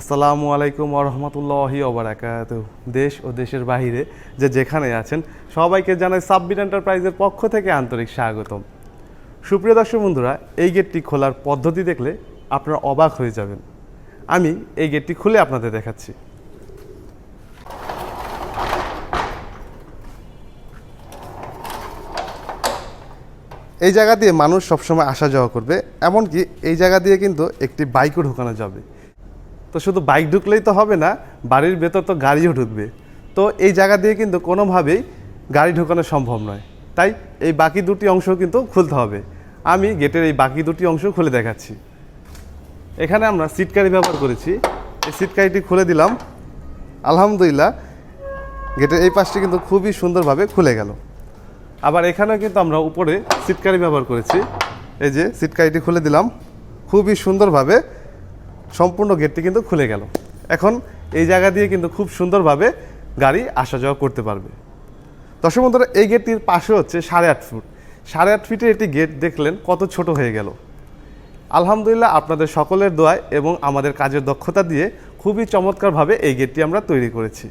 আসসালামু আলাইকুম ওরহমতুল্লাহি ওবরাকাত দেশ ও দেশের বাহিরে যে যেখানে আছেন, সবাইকে জানাই সাব্বির এন্টারপ্রাইজের পক্ষ থেকে আন্তরিক স্বাগতম। সুপ্রিয় দর্শক বন্ধুরা, এই গেটটি খোলার পদ্ধতি দেখলে আপনারা অবাক হয়ে যাবেন। আমি এই গেটটি খুলে আপনাদের দেখাচ্ছি। এই জায়গা দিয়ে মানুষ সবসময় আসা যাওয়া করবে, এমনকি এই জায়গা দিয়ে কিন্তু একটি বাইকও ঢোকানো যাবে। তো শুধু বাইক ঢুকলেই তো হবে না, বাড়ির ভেতর তো গাড়িও ঢুকবে। তো এই জায়গা দিয়ে কিন্তু কোনোভাবেই গাড়ি ঢোকানো সম্ভব নয়। তাই এই বাকি দুটি অংশ কিন্তু খুলতে হবে। আমি গেটের এই বাকি দুটি অংশ খুলে দেখাচ্ছি। এখানে আমরা সিট গাড়ি ব্যবহার করেছি। এই সিট গাড়িটি খুলে দিলাম। আলহামদুলিল্লাহ, গেটের এই পাশটি কিন্তু খুবই সুন্দরভাবে খুলে গেল। আবার এখানেও কিন্তু আমরা উপরে সিটকারি ব্যবহার করেছি। এই যে সিটকারিটি খুলে দিলাম। খুবই সুন্দরভাবে সম্পূর্ণ গেটটি কিন্তু খুলে গেল। এখন এই জায়গা দিয়ে কিন্তু খুব সুন্দরভাবে গাড়ি আসা যাওয়া করতে পারবে। দর্শক বন্ধুরা, এই গেটটির পাশে হচ্ছে সাড়ে আট ফুট। সাড়ে আট ফিটের একটি গেট দেখলেন কত ছোট হয়ে গেল। আলহামদুলিল্লাহ আপনাদের সকলের দোয়ায় এবং আমাদের কাজের দক্ষতা দিয়ে খুবই চমৎকারভাবে এই গেটটি আমরা তৈরি করেছি।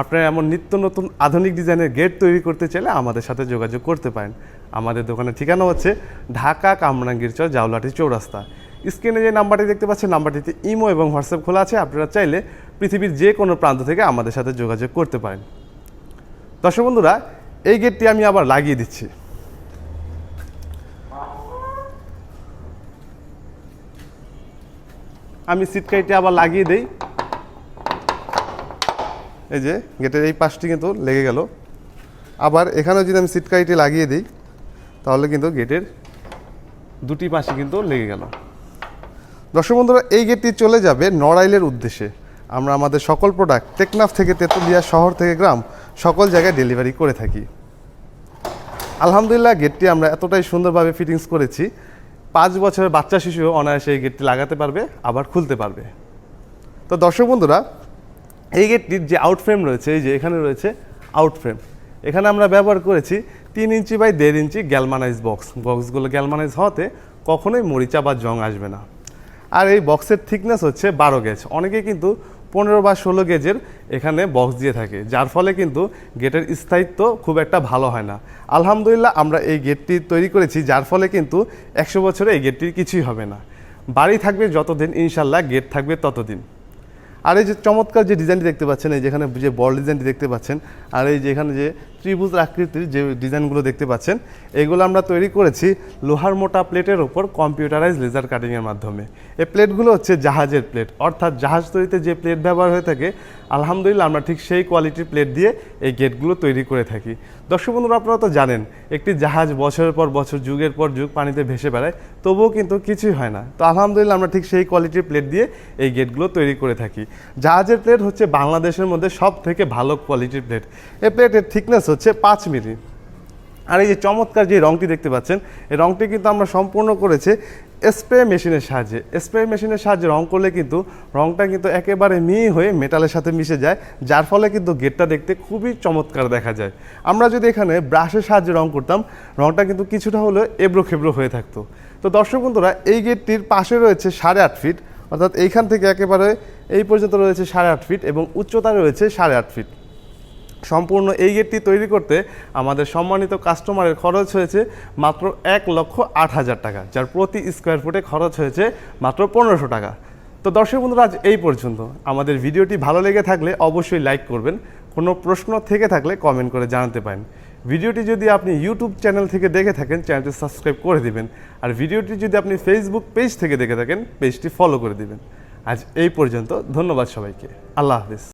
আপনারা এমন নিত্য নতুন আধুনিক ডিজাইনের গেট তৈরি করতে চাইলে আমাদের সাথে যোগাযোগ করতে পারেন। আমাদের দোকানের ঠিকানা হচ্ছে ঢাকা কামরাঙ্গীর চর জাউলাটি চৌরাস্তা। স্ক্রিনে যে নাম্বারটি দেখতে পাচ্ছেন, নাম্বারটিতে ইমো এবং হোয়াটসঅ্যাপ খোলা আছে। আপনারা চাইলে পৃথিবীর যে কোনো প্রান্ত থেকে আমাদের সাথে যোগাযোগ করতে পারেন। দর্শক বন্ধুরা, এই গেটটি আমি আবার লাগিয়ে দিচ্ছি। আমি সিটকাইটি আবার লাগিয়ে দেই। এই যে, গেটের এই পাশটি কিন্তু লেগে গেল। আবার এখানেও যদি আমি সিটকাইটি লাগিয়ে দিই, তাহলে কিন্তু গেটের দুটি পাশে কিন্তু লেগে গেল। দর্শক বন্ধুরা, এই গেটটি চলে যাবে নড়াইলের উদ্দেশ্যে। আমরা আমাদের সকল প্রোডাক্ট টেকনাফ থেকে তেঁতুলিয়া শহর থেকে গ্রাম সকল জায়গায় ডেলিভারি করে থাকি। আলহামদুলিল্লাহ, গেটটি আমরা এতটাই সুন্দরভাবে ফিটিংস করেছি। পাঁচ বছরের বাচ্চা শিশু অনায়াসে এই গেটটি লাগাতে পারবে, আবার খুলতে পারবে। তো দর্শক বন্ধুরা, এই গেটটির যে আউট ফ্রেম রয়েছে, এই যে এখানে রয়েছে আউট ফ্রেম এখানে আমরা ব্যবহার করেছি তিন ইঞ্চি বাই দেড় ইঞ্চি গ্যালমানাইজ বক্স বক্সগুলো গ্যালমানাইজ হওয়াতে কখনোই মরিচা বা জং আসবে না। আর এই বক্সের থিকনেস হচ্ছে বারো গেজ অনেকে কিন্তু পনেরো বা ষোলো গেজের এখানে বক্স দিয়ে থাকে, যার ফলে কিন্তু গেটের স্থায়িত্ব খুব একটা ভালো হয় না। আলহামদুলিল্লাহ আমরা এই গেটটি তৈরি করেছি, যার ফলে কিন্তু একশো বছরে এই গেটটির কিছুই হবে না। বাড়ি থাকবে যতদিন, ইনশাল্লাহ গেট থাকবে ততদিন। আর এই যে চমৎকার যে ডিজাইনটি দেখতে পাচ্ছেন, এই যেখানে যে বল ডিজাইনটি দেখতে পাচ্ছেন, আর এই যে এখানে যে ত্রিভুজ আকৃতির যে ডিজাইনগুলো দেখতে পাচ্ছেন, এগুলো আমরা তৈরি করেছি লোহার মোটা প্লেটের ওপর কম্পিউটারাইজ লেজার কাটিংয়ের মাধ্যমে। এই প্লেটগুলো হচ্ছে জাহাজের প্লেট। অর্থাৎ জাহাজ তৈরিতে যে প্লেট ব্যবহার হয়ে থাকে, আলহামদুলিল্লাহ আমরা ঠিক সেই কোয়ালিটির প্লেট দিয়ে এই গেটগুলো তৈরি করে থাকি। দর্শক বন্ধুরা, আপনারা তো জানেন, একটি জাহাজ বছরের পর বছর, যুগের পর যুগ পানিতে ভেসে বেড়ায়, তবুও কিন্তু কিছুই হয় না। তো আলহামদুলিল্লাহ আমরা ঠিক সেই কোয়ালিটির প্লেট দিয়ে এই গেটগুলো তৈরি করে থাকি। জাহাজের প্লেট হচ্ছে বাংলাদেশের মধ্যে সব থেকে ভালো কোয়ালিটির প্লেট। এই প্লেটের থিকনেস হচ্ছে পাঁচ মিলি। আর এই যে চমৎকার যে রঙটি দেখতে পাচ্ছেন, এই রঙটি কিন্তু আমরা সম্পূর্ণ করেছে স্প্রে মেশিনের সাহায্যে। স্প্রে মেশিনের সাহায্যে রং করলে কিন্তু রংটা কিন্তু একেবারে মিহি হয়ে মেটালের সাথে মিশে যায়, যার ফলে কিন্তু গেটটা দেখতে খুবই চমৎকার দেখা যায়। আমরা যদি এখানে ব্রাশের সাহায্যে রং করতাম, রংটা কিন্তু কিছুটা হলেও এবড়ো খেবড়ো হয়ে থাকতো। তো দর্শক বন্ধুরা, এই গেটটির পাশে রয়েছে সাড়ে আট ফিট অর্থাৎ এইখান থেকে একেবারে এই পর্যন্ত রয়েছে সাড়ে আট ফিট এবং উচ্চতা রয়েছে সাড়ে আট ফিট সম্পূর্ণ এই গেটটি তৈরি করতে আমাদের সম্মানিত কাস্টমারের খরচ হয়েছে মাত্র এক লক্ষ আট হাজার টাকা, যার প্রতি স্কোয়ার ফুটে খরচ হয়েছে মাত্র পনেরোশো টাকা। তো দর্শক বন্ধুরা, আজ এই পর্যন্ত। আমাদের ভিডিওটি ভালো লেগে থাকলে অবশ্যই লাইক করবেন। কোনো প্রশ্ন থেকে থাকলে কমেন্ট করে জানাতে পারেন। ভিডিওটি যদি আপনি ইউটিউব চ্যানেল থেকে দেখে থাকেন চ্যানেলটি সাবস্ক্রাইব করে দিবেন। আর ভিডিওটি যদি আপনি ফেসবুক পেজ থেকে দেখে থাকেন পেজটি ফলো করে দিবেন। আজ এই পর্যন্ত। ধন্যবাদ সবাইকে। আল্লাহ হাফিজ।